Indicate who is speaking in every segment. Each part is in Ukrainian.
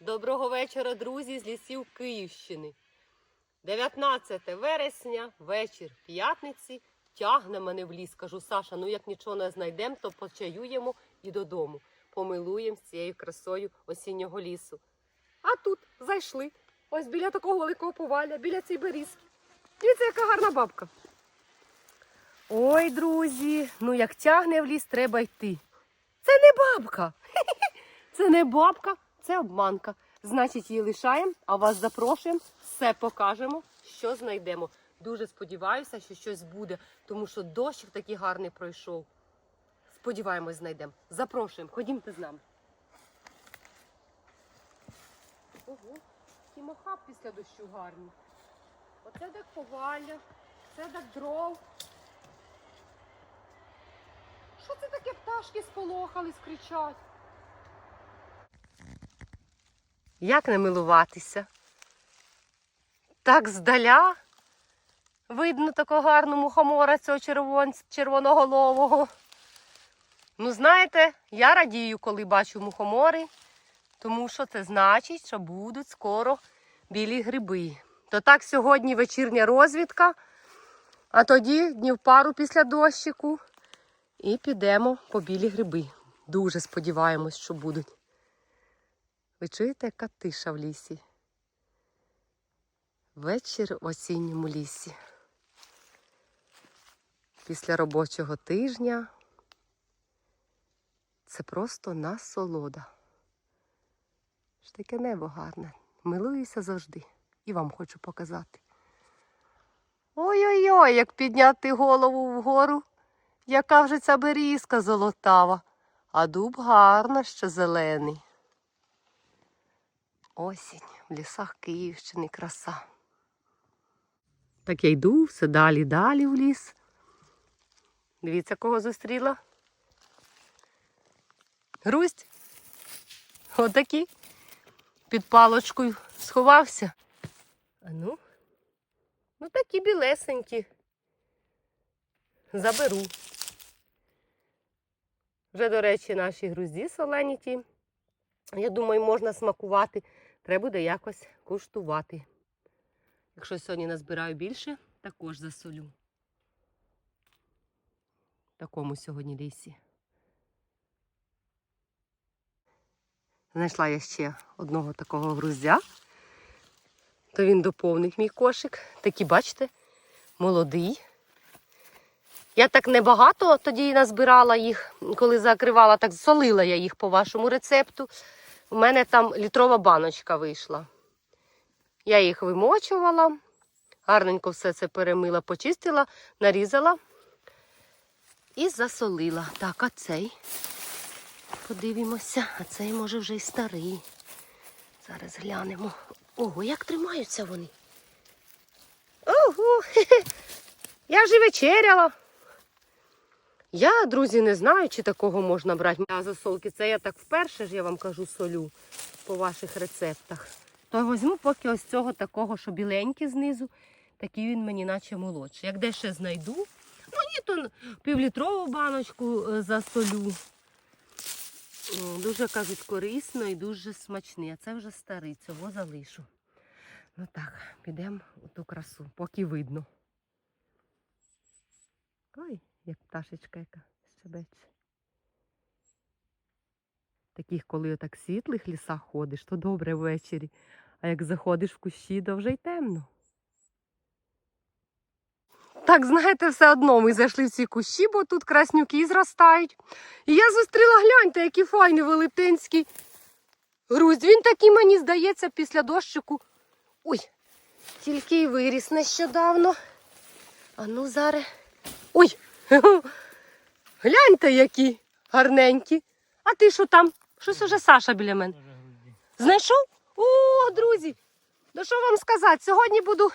Speaker 1: Доброго вечора, друзі, з лісів Київщини. 19 вересня, вечір п'ятниці. Тягне мене в ліс. Кажу, Саша, ну як нічого не знайдемо, то почаюємо і додому. Помилуємо цією красою осіннього лісу. А тут зайшли. Ось біля такого великого поваля, біля цієї берізки. Дивіться, яка гарна бабка. Ой, друзі, ну як тягне в ліс, треба йти. Це не бабка. Це не бабка, це обманка. Значить, її лишаємо, а вас запрошуємо, все покажемо, що знайдемо. Дуже сподіваюся, що щось буде, тому що дощик такий гарний пройшов. Сподіваємось, знайдемо. Запрошуємо, ходімте з нами. Ого, мохап після дощу гарний. Оце так повалля, це так дров. Що це таке пташки сполохались, кричать? Як не милуватися? Так здаля видно такого гарного мухомора цього червон... червоноголового. Ну, знаєте, я радію, коли бачу мухомори, тому що це значить, що будуть скоро білі гриби. То так сьогодні вечірня розвідка, а тоді днів пару після дощику. І підемо по білі гриби. Дуже сподіваємось, що будуть. Ви чуєте, яка тиша в лісі? Вечір в осінньому лісі. Після робочого тижня це просто насолода. Ж таке небо гарне. Милуюся завжди. І вам хочу показати. Ой-ой-ой, як підняти голову вгору, яка вже ця берізка золотава, а дуб гарно ще зелений. Осінь в лісах Київщини краса. Так я йду все далі, далі в ліс. Дивіться, кого зустріла. Грусть. Отакий. Під палочкою сховався. А ну, ну такі білесенькі. Заберу. Вже, до речі, наші грузді солені ті. Я думаю, можна смакувати. Треба буде якось куштувати. Якщо сьогодні назбираю більше, також засолю. В такому сьогодні лісі. Знайшла я ще одного такого груздя. То він доповнить мій кошик. Такий, бачите, молодий. Я так небагато тоді назбирала їх, коли закривала, так солила я їх по вашому рецепту. У мене там літрова баночка вийшла. Я їх вимочувала, гарненько все це перемила, почистила, нарізала і засолила. Так, а цей, подивимося, а цей може вже й старий. Зараз глянемо. Ого, як тримаються вони. Ого, я вже вечеряла. Я, друзі, не знаю, чи такого можна брати. А засолки це я так вперше ж я вам кажу солю по ваших рецептах. То візьму поки ось цього такого, що біленький знизу, такий він мені наче молодший. Як де ще знайду, ну ні, то півлітрову баночку е, засолю. Дуже кажуть корисно і дуже смачний. А це вже старий, цього залишу. Ну так, підемо у ту красу, поки видно. Ой, як пташечка яка щебече. Таких, коли отак в світлих лісах ходиш, то добре ввечері. А як заходиш в кущі, то вже й темно. Так, знаєте, все одно ми зайшли в ці кущі, бо тут краснюки зростають. І я зустріла, гляньте, який файний велетенський груздь. Він такий, мені здається, після дощику. Ой, тільки й виріс нещодавно. А ну зараз. Ой! Гляньте, які гарненькі. А ти що там? Щось уже Саша біля мене. Знайшов? О, друзі! Ну що вам сказати? Сьогодні буду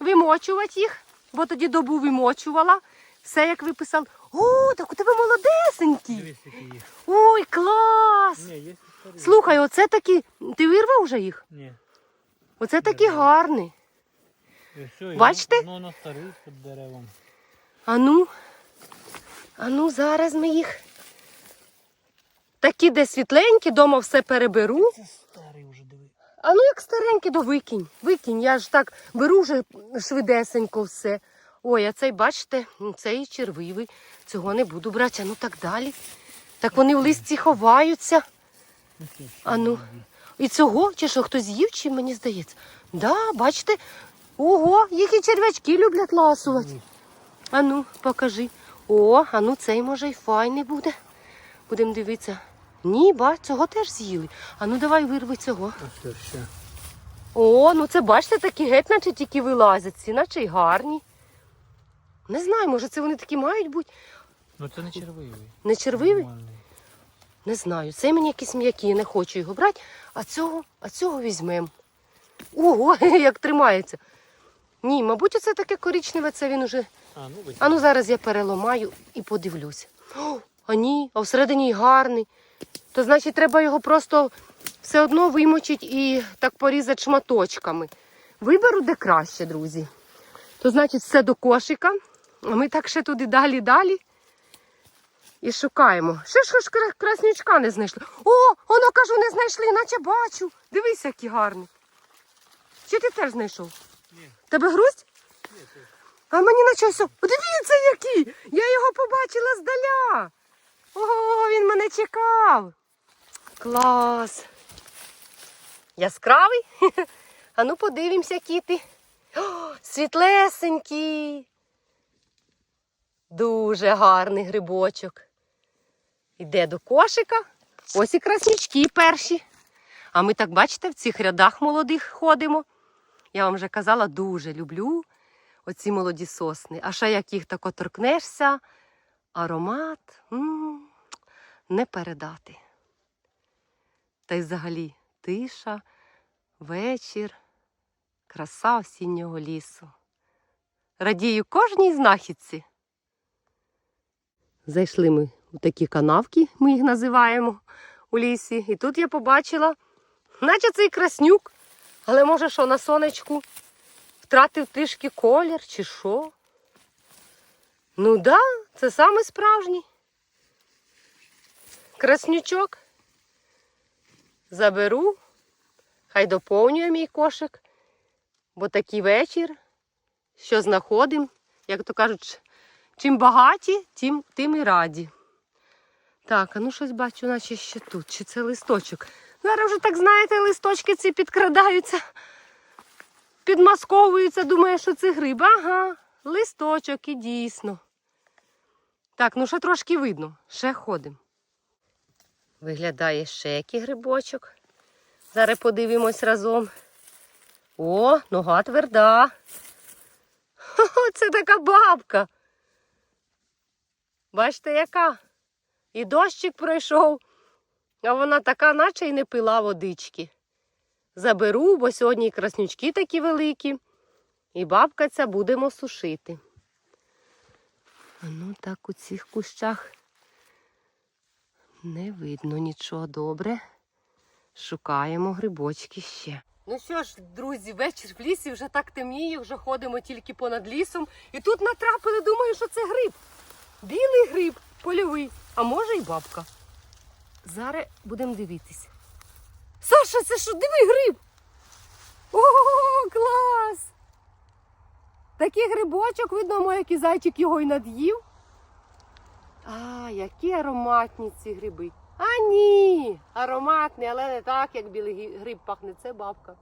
Speaker 1: вимочувати їх, бо тоді добу вимочувала. Все як виписав. О, так у тебе молодесенькі. Ой, клас! Слухай, оце такі. Ти вирвав вже їх?
Speaker 2: Ні.
Speaker 1: Оце такі гарні. Бачите?
Speaker 2: Воно на старий під деревом.
Speaker 1: А ну, а ну, зараз ми їх. Такі, де світленькі, дома все переберу.
Speaker 2: Це старий вже диви.
Speaker 1: А ну як старенький, то викинь. Викинь. Я ж так беру вже швидесенько все. Ой, а цей, бачите, цей червивий. Цього не буду брати. А ну так далі. Так вони в листі ховаються.
Speaker 2: Ну,
Speaker 1: А ну. І цього, чи що хтось з'їв, чи мені здається? Да, бачите? Ого, їх і черв'ячки люблять ласувати. А ну, покажи. О, а ну цей може й файний буде. Будемо дивитися. Ні, ба, цього теж з'їли. А ну давай вирви цього.
Speaker 2: А ще?
Speaker 1: О, ну це бачите, такі геть, наче тільки вилазять, ці наче й гарні. Не знаю, може це вони такі мають бути.
Speaker 2: Ну це не червивий.
Speaker 1: Не червивий?
Speaker 2: Нормальний.
Speaker 1: Не знаю. Цей мені якийсь м'який, я не хочу його брати, а цього, а цього візьмемо. Ого, як тримається. Ні, мабуть, це таке коричневе, це він уже.
Speaker 2: А, ну.
Speaker 1: А ну зараз я переламаю і подивлюся. О, а ні, а всередині гарний. То значить, треба його просто все одно вимочити і так порізати шматочками. Виберу де краще, друзі. То значить, все до кошика. А ми так ще туди далі далі. І шукаємо. Ще ж краснючка не знайшли. О, воно кажу, не знайшли, наче бачу. Дивись, який гарний. Чи ти теж знайшов?
Speaker 2: Ні.
Speaker 1: Тебе грусть?
Speaker 2: Ні,
Speaker 1: А мені на чогось. Дивіться, який! Я його побачила здаля. Ого, він мене чекав. Клас. Яскравий? А ну подивимося, кіти. О, світлесенький. Дуже гарний грибочок. Іде до кошика. Ось і краснючки перші. А ми так, бачите, в цих рядах молодих ходимо. Я вам вже казала, дуже люблю оці молоді сосни. А ще як їх тако торкнешся, аромат м, не передати. Та й взагалі тиша, вечір, краса осіннього лісу. Радію кожній знахідці. Зайшли ми у такі канавки, ми їх називаємо у лісі. І тут я побачила, наче цей краснюк, але може, що на сонечку втратив трішки колір чи що? Ну да, це саме справжній. Краснючок. Заберу, хай доповнює мій кошик, бо такий вечір, що знаходимо, як то кажуть, чим багаті, тим, тим і раді. Так, а ну щось бачу, наче ще тут. Чи це листочок? Зараз вже так знаєте, листочки ці підкрадаються підмасковується, думає, що це гриб. Ага, листочок і дійсно. Так, ну ще трошки видно, ще ходимо. Виглядає ще який грибочок. Зараз подивимось разом. О, нога тверда. Хо-хо, це така бабка. Бачите, яка? І дощик пройшов, а вона така, наче й не пила водички заберу, бо сьогодні і краснючки такі великі. І бабка ця будемо сушити. Ну так у цих кущах не видно нічого добре. Шукаємо грибочки ще. Ну що ж, друзі, вечір в лісі вже так темніє, вже ходимо тільки понад лісом. І тут натрапили, думаю, що це гриб. Білий гриб, польовий, а може й бабка. Зараз будемо дивитись. Саша, це що? Диви гриб! О, клас! Такий грибочок, видно, мой який зайчик його й над'їв. А, які ароматні ці гриби. А ні, ароматний, але не так, як білий гриб пахне. Це бабка.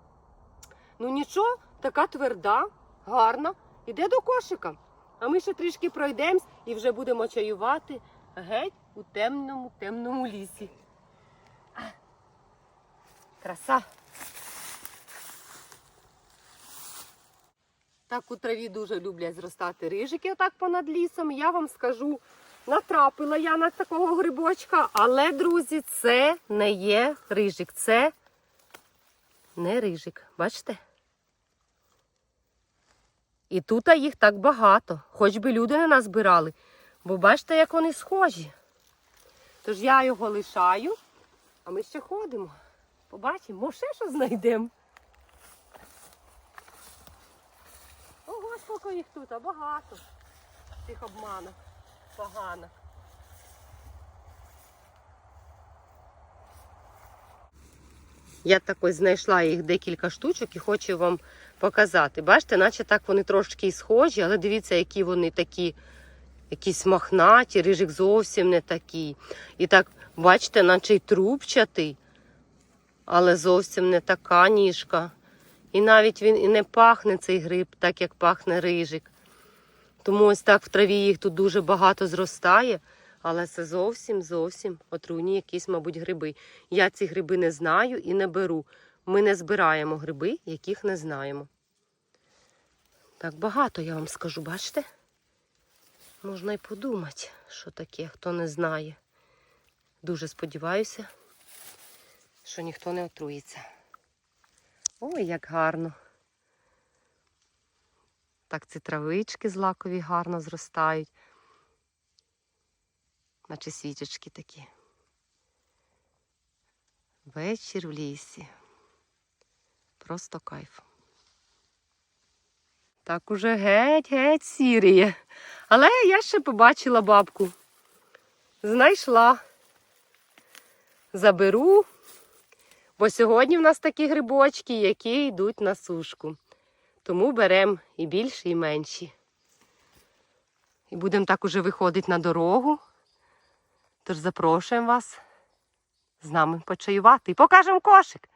Speaker 1: Ну нічого, така тверда, гарна. Іде до кошика. А ми ще трішки пройдемось і вже будемо чаювати геть у темному, темному лісі. Краса. Так у траві дуже люблять зростати рижики отак понад лісом. Я вам скажу, натрапила я на такого грибочка, але, друзі, це не є рижик. Це не рижик. Бачите? І тут їх так багато, хоч би люди не назбирали. Бо бачите, як вони схожі. Тож я його лишаю, а ми ще ходимо. Побачимо, може ще що знайдемо. Ого, скільки їх тут, а багато. Цих обманок. Погано. Я так ось знайшла їх декілька штучок і хочу вам показати. Бачите, наче так вони трошки схожі, але дивіться, які вони такі, якісь махнаті, рижик зовсім не такий. І так, бачите, наче й трубчатий, але зовсім не така ніжка. І навіть він і не пахне цей гриб, так як пахне рижик. Тому ось так в траві їх тут дуже багато зростає, але це зовсім зовсім отруйні якісь, мабуть, гриби. Я ці гриби не знаю і не беру. Ми не збираємо гриби, яких не знаємо. Так багато я вам скажу, бачите? Можна й подумати, що таке, хто не знає. Дуже сподіваюся, що ніхто не отруїться. Ой, як гарно. Так ці травички злакові гарно зростають. Наче свічечки такі. Вечір в лісі. Просто кайф. Так уже геть-геть сіріє. Але я ще побачила бабку. Знайшла. Заберу. Бо сьогодні в нас такі грибочки, які йдуть на сушку. Тому беремо і більші, і менші. І будемо так уже виходити на дорогу. Тож запрошуємо вас з нами почаювати і покажемо кошик.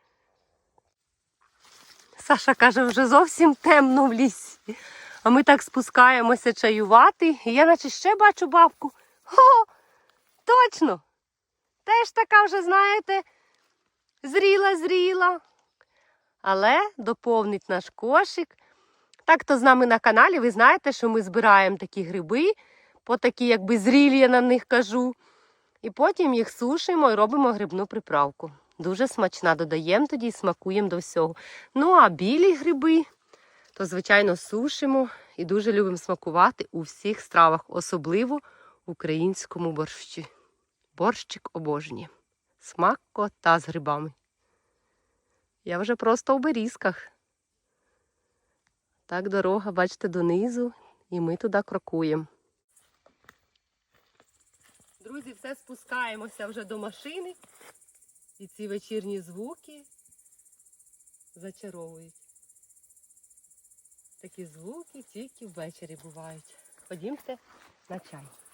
Speaker 1: Саша каже, вже зовсім темно в лісі. А ми так спускаємося чаювати. І я наче ще бачу бабку. О, точно! Теж така вже, знаєте, зріла, зріла. Але доповнить наш кошик. Так, то з нами на каналі, ви знаєте, що ми збираємо такі гриби, по такі, якби зрілі, я на них кажу. І потім їх сушимо і робимо грибну приправку. Дуже смачна, додаємо тоді і смакуємо до всього. Ну, а білі гриби, то, звичайно, сушимо і дуже любимо смакувати у всіх стравах, особливо в українському борщі. Борщик обожнює. Смакота з грибами. Я вже просто у берізках. Так дорога, бачите, донизу, і ми туди крокуємо. Друзі, все спускаємося вже до машини. І ці вечірні звуки зачаровують. Такі звуки тільки ввечері бувають. Ходімте на чай.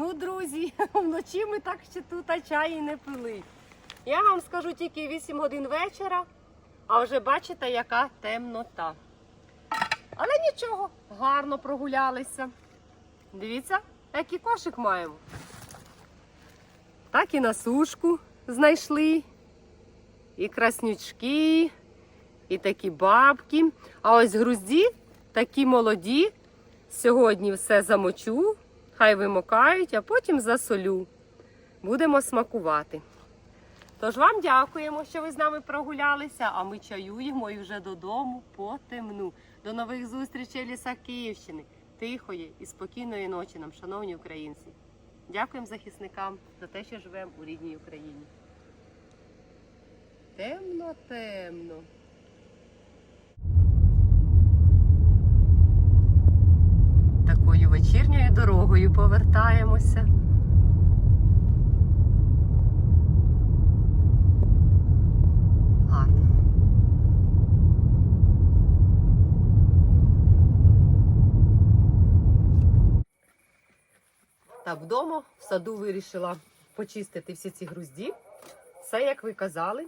Speaker 1: Ну, друзі, вночі ми так ще тут чаї не пили. Я вам скажу тільки 8 годин вечора, а вже бачите, яка темнота. Але нічого, гарно прогулялися. Дивіться, який кошик маємо. Так і на сушку знайшли. І краснючки, і такі бабки. А ось грузді такі молоді. Сьогодні все замочу, хай вимокають, а потім засолю. Будемо смакувати. Тож вам дякуємо, що ви з нами прогулялися, а ми чаюємо і вже додому по темну. До нових зустрічей в лісах Київщини. Тихої і спокійної ночі нам, шановні українці. Дякуємо захисникам за те, що живемо у рідній Україні. Темно, темно. Дорогою повертаємося. Так, вдома в саду вирішила почистити всі ці грузді. Все, як ви казали.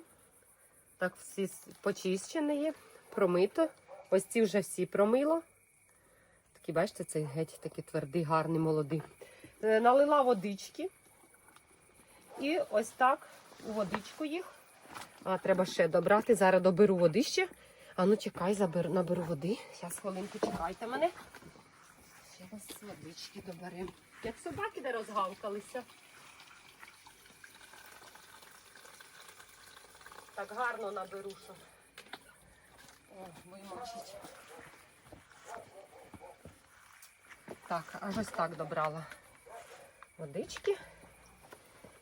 Speaker 1: Так, всі почищені промито. Ось ці вже всі промила. Такі, бачите, цей геть такий твердий, гарний, молодий. Е, Налила водички. І ось так у водичку їх. А, треба ще добрати. Зараз доберу води ще. А ну чекай, заберу, наберу води. Зараз хвилинку чекайте мене. Ще раз водички доберемо. Як собаки де розгавкалися. Так гарно наберу, що. О, вимочить. Так, аж ось так добрала водички.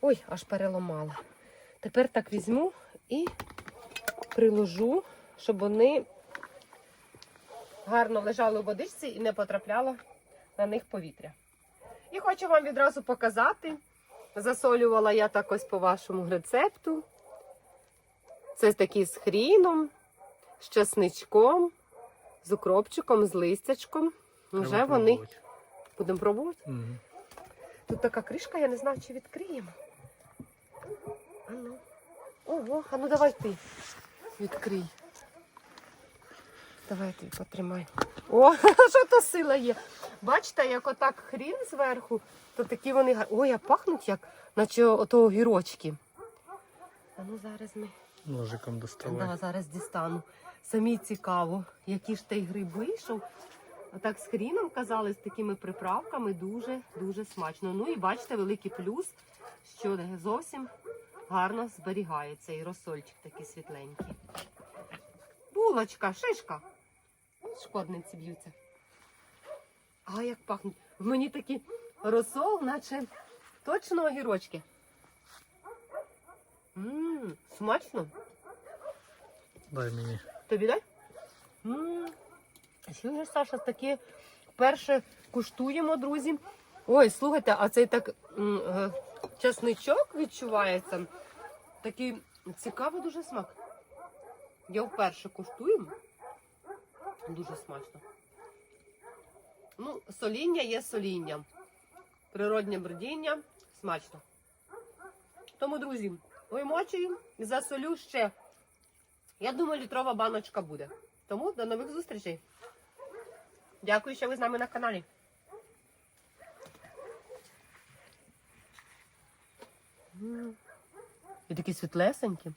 Speaker 1: Ой, аж переламала. Тепер так візьму і приложу, щоб вони гарно лежали у водичці і не потрапляло на них повітря. І хочу вам відразу показати. Засолювала я так ось по вашому рецепту. Це такі з хріном, з чесничком, з укропчиком, з листячком. Вже вони. Будемо пробувати.
Speaker 2: Мгм.
Speaker 1: Тут така кришка, я не знаю, чи відкриємо. Ану. Ого, а ну давай ти. Відкрий. Давай ти потримай. О, що то сила є. Бачите, як отак хрін зверху, то такі вони гар- Ой, а пахнуть як, наче ото огірочки. А ну зараз ми.
Speaker 2: Ножиком доставай.
Speaker 1: Да, зараз дістану. Самі цікаво, який ж той гриб вийшов. А так з хріном казали, з такими приправками дуже дуже смачно. Ну і бачите, великий плюс, що зовсім гарно зберігається. І розсольчик такий світленький. Булочка, шишка. Шкодниці б'ються. А як пахнуть. В мені такі розсол, наче точно огірочки. Ммм, смачно.
Speaker 2: Дай мені.
Speaker 1: Тобі дай? М, Чуєш, Саша, таке перше куштуємо, друзі. Ой, слухайте, а цей так е, чесничок відчувається. Такий цікавий дуже смак. Я вперше куштую. Дуже смачно. Ну, соління є соління. Природнє бродіння смачно. Тому, друзі, вимочую, засолю ще. Я думаю, літрова баночка буде. Тому до нових зустрічей. Дякую, що ви з нами на каналі. І такі світлесенькі.